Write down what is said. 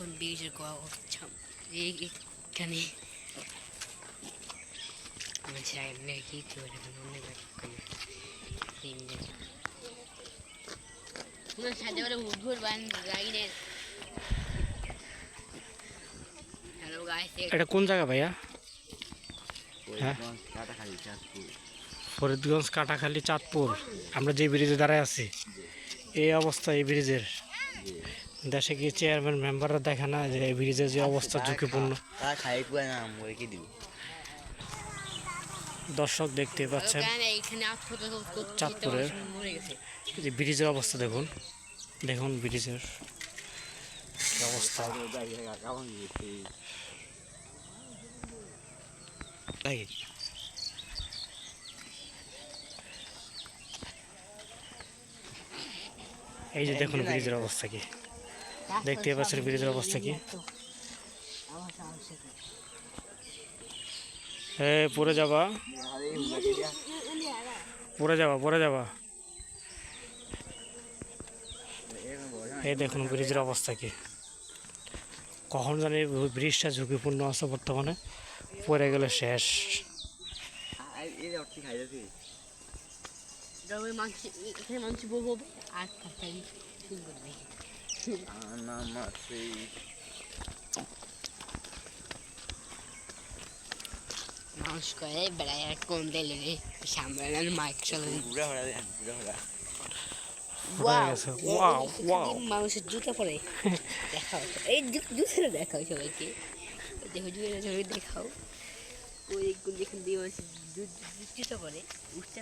দেখুন বীজের গচ্ছা এইখানে মানুষের এমনি কি করে অনেক সাথে করে উদ্ভুর বান গাইডের হ্যালো গাইস এটা কোন জায়গা ভাইয়া হ্যাঁ? কাটাখালি চাঁদপুর ফরিদগঞ্জ কাটাখালী চাঁদপুর আমরা যে ব্রিজে দাঁড়ায় আছি এই অবস্থা এই ব্রিজের দেশে কি চেয়ারম্যান মেম্বাররা দেখে না যে এই ব্রিজের যে অবস্থা ঝুঁকিপূর্ণ। দর্শক দেখতে পাচ্ছেন এইখানে চাঁদপুরের। মরে গেছে। এই যে ব্রিজের অবস্থা দেখুন দেখুন ব্রিজের অবস্থা। এই। যে দেখুন ব্রিজের অবস্থা কি। দেখতে পাচ্ছেন ব্রিজের অবস্থা কি? এ, পড়ে যাবা। পরে যাবা পরে যাবা। এই দেখুন ব্রিজের অবস্থা কি। কখন জানি ব্রিজটা ঝুঁকিপূর্ণ আছে বর্তমানে। পড়ে গেলে শেষ। আর কাটাই শুরু করবে নাম আছে মানুষ করে বেড়ায় কোন দিলে রে সামনে মাইক চালানো পুরা হরা দেন Wow, wow. মানুষের জুতা পরে দেখাও এই জুতোটা দেখাও সবাইকে দেখো জুতোটা ছবি দেখাও ওই যেখান দিয়ে মানুষ জু- জু- জুতো পরে উঠতে